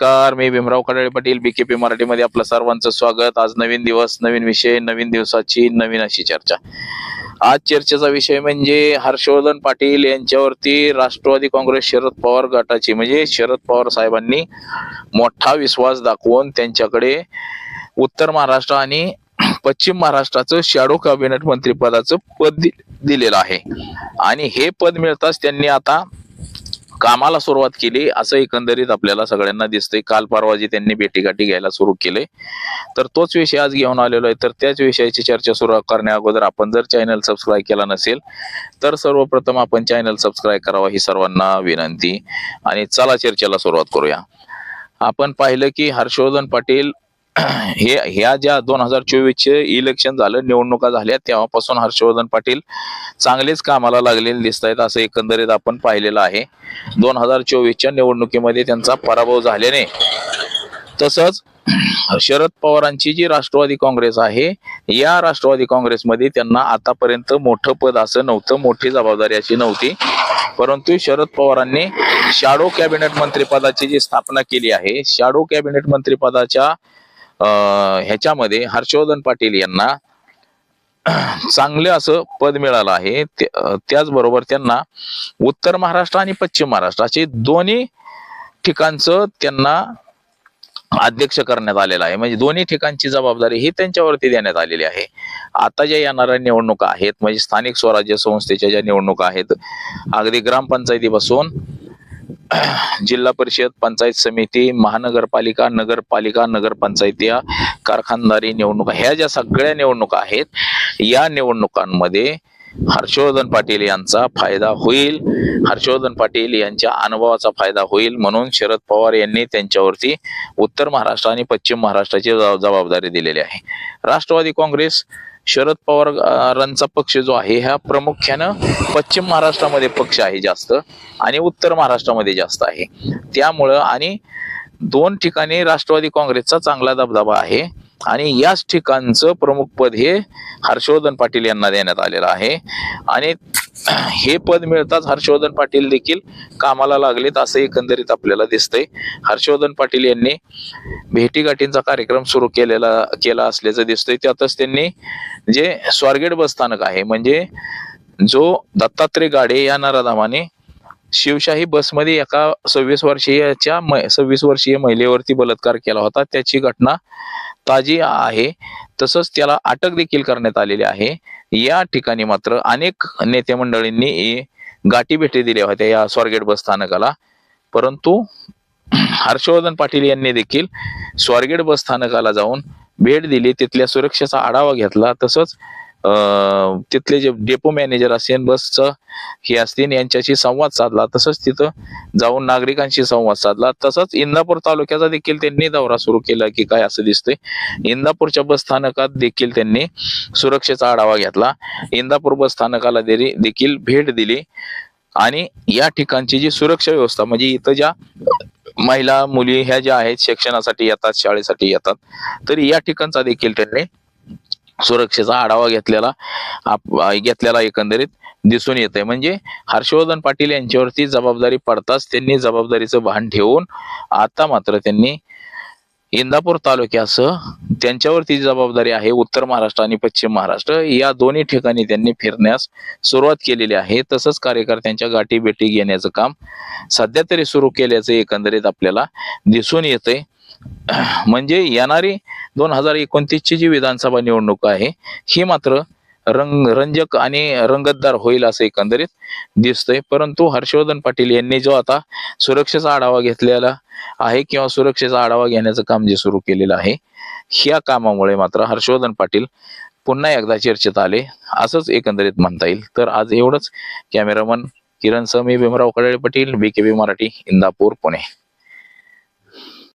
नमस्कार मी भीमराव कडाळे पाटील बीकेपी मराठीमध्ये आपलं सर्वांचं स्वागत. आज नवीन दिवस नवीन विषय नवीन दिवसाची नवीन अशी चर्चा. आज चर्चेचा विषय म्हणजे हर्षवर्धन पाटील यांच्यावरती राष्ट्रवादी काँग्रेस शरद पवार गटाची म्हणजे शरद पवार साहेबांनी मोठा विश्वास दाखवून त्यांच्याकडे उत्तर महाराष्ट्र आणि पश्चिम महाराष्ट्राचं शॅडो कॅबिनेट मंत्रिपदाचं पद दि- दिलेलं आहे. आणि हे पद मिळताच त्यांनी आता कामाला सुरुवात केली असं एकंदरीत आपल्याला सगळ्यांना दिसतंय. काल परवा जी त्यांनी भेटीगाठी घ्यायला सुरू केले तर तोच विषय आज घेऊन आलेलो आहे. तर त्याच विषयाची चर्चा सुरू करण्या अगोदर आपण जर चॅनल सबस्क्राईब केला नसेल तर सर्वप्रथम आपण चॅनल सबस्क्राईब करावा ही सर्वांना विनंती. आणि चला चर्चेला सुरुवात करूया. आपण पाहिलं की हर्षवर्धन पाटील हे ह्या ज्या दोन हजार चोवीसचे इलेक्शन झालं निवडणुका झाल्या तेव्हापासून हर्षवर्धन पाटील चांगलेच कामाला लागलेले दिसत आहेत असं एकंदरीत आपण पाहिलेलं आहे. दोन हजार चोवीसच्या निवडणुकीमध्ये त्यांचा पराभव झाल्याने तसंच शरद पवारांची जी राष्ट्रवादी काँग्रेस आहे या राष्ट्रवादी काँग्रेसमध्ये त्यांना आतापर्यंत मोठं पद असं नव्हतं मोठी जबाबदारी अशी नव्हती. परंतु शरद पवारांनी शॅडो कॅबिनेट मंत्रिपदाची जी स्थापना केली आहे शॅडो कॅबिनेट मंत्रिपदाच्या ह्याच्यामध्ये हर्षवर्धन पाटील यांना चांगलं असं पद मिळालं आहे. त्याचबरोबर त्यांना उत्तर महाराष्ट्र आणि पश्चिम महाराष्ट्र असे दोन्ही ठिकाणचं त्यांना अध्यक्ष करण्यात आलेलं आहे. म्हणजे दोन्ही ठिकाणची जबाबदारी ही त्यांच्यावरती देण्यात आलेली आहे. आता ज्या येणाऱ्या निवडणुका आहेत म्हणजे स्थानिक स्वराज्य संस्थेच्या ज्या निवडणुका आहेत अगदी ग्रामपंचायतीपासून जिल्हा परिषद पंचायत समिती महानगरपालिका नगरपालिका नगरपंचायती या कारखानदारी निवडणुका ह्या ज्या सगळ्या निवडणुका आहेत या निवडणुकांमध्ये हर्षवर्धन पाटील यांचा फायदा होईल. हर्षवर्धन पाटील यांच्या अनुभवाचा फायदा होईल म्हणून शरद पवार यांनी त्यांच्यावरती उत्तर महाराष्ट्र आणि पश्चिम महाराष्ट्राची जबाब- जबाबदारी दिलेली आहे. राष्ट्रवादी काँग्रेस शरद पवारांचा पक्ष जो आहे हा प्रामुख्यानं पश्चिम महाराष्ट्रामध्ये पक्ष आहे जास्त आणि उत्तर महाराष्ट्रामध्ये जास्त आहे. त्यामुळं आणि दोन ठिकाणी राष्ट्रवादी काँग्रेसचा चांगला दबदबा आहे. आणि याच ठिकाणचं प्रमुख पद हे हर्षवर्धन पाटील यांना देण्यात आलेलं आहे. आणि हे पद मिळताच हर्षवर्धन पाटील देखील कामाला लागलेत असं एकंदरीत आपल्याला दिसतंय. हर्षवर्धन पाटील यांनी भेटीगाठींचा कार्यक्रम सुरू केलेला केला असल्याचं दिसतंय. त्यातच त्यांनी जे स्वारगेट बस स्थानक आहे म्हणजे जो दत्तात्रय गाडे या नराधामाने शिवशाही बसमध्ये एका सव्वीस वर्षीयच्या सव्वीस वर्षीय महिलेवरती बलात्कार केला होता. त्याची घटना ताजी आहे. तसंच त्याला अटक देखील करण्यात आलेली आहे. या ठिकाणी मात्र अनेक नेते मंडळींनी गाठी भेटी दिल्या होत्या या स्वारगेट बस स्थानकाला. परंतु हर्षवर्धन पाटील यांनी देखील स्वारगेट बस स्थानकाला जाऊन भेट दिली. तिथल्या सुरक्षेचा आढावा घेतला. तसंच तिथले जे डेपो मॅनेजर असेल बसचं हे असतील यांच्याशी संवाद साधला. तसंच तिथं जाऊन नागरिकांशी संवाद साधला. तसंच इंदापूर तालुक्याचा देखील त्यांनी दौरा सुरू केला की काय असं दिसतंय. इंदापूरच्या बस स्थानकात देखील त्यांनी सुरक्षेचा आढावा घेतला. इंदापूर बस स्थानकाला देखील भेट दिली. आणि या ठिकाणची जी सुरक्षा व्यवस्था म्हणजे इथं ज्या महिला मुली ह्या ज्या आहेत शिक्षणासाठी येतात शाळेसाठी येतात तर या ठिकाणचा देखील त्यांनी सुरक्षेचा आढावा घेतलेला घेतलेला एकंदरीत दिसून येत आहे म्हणजे हर्षवर्धन पाटील यांच्यावरती जबाबदारी पडताच त्यांनी जबाबदारीचं भान ठेवून आता मात्र त्यांनी इंदापूर तालुक्यासह त्यांच्यावरती जी जबाबदारी आहे उत्तर महाराष्ट्र आणि पश्चिम महाराष्ट्र या दोन्ही ठिकाणी त्यांनी फिरण्यास सुरुवात केलेली आहे. तसंच कार्यकर्त्यांच्या गाठी भेटी घेण्याचं काम सध्या तरी सुरू केल्याचं एकंदरीत आपल्याला दिसून येते म्हणजे येणारी दोन हजार एकोणतीसची जी विधानसभा निवडणूक आहे ही मात्र रंग रंजक आणि रंगतदार होईल असं एकंदरीत दिसतंय. परंतु हर्षवर्धन पाटील यांनी जो आता सुरक्षेचा आढावा घेतलेला आहे किंवा सुरक्षेचा आढावा घेण्याचं काम जे सुरू केलेलं आहे ह्या कामामुळे मात्र हर्षवर्धन पाटील पुन्हा एकदा चर्चेत आले असंच एकंदरीत म्हणता येईल. तर आज एवढंच. Cameraman Kiran Sami Bhimrao Kadale Patil B Marathi Indapur Pune.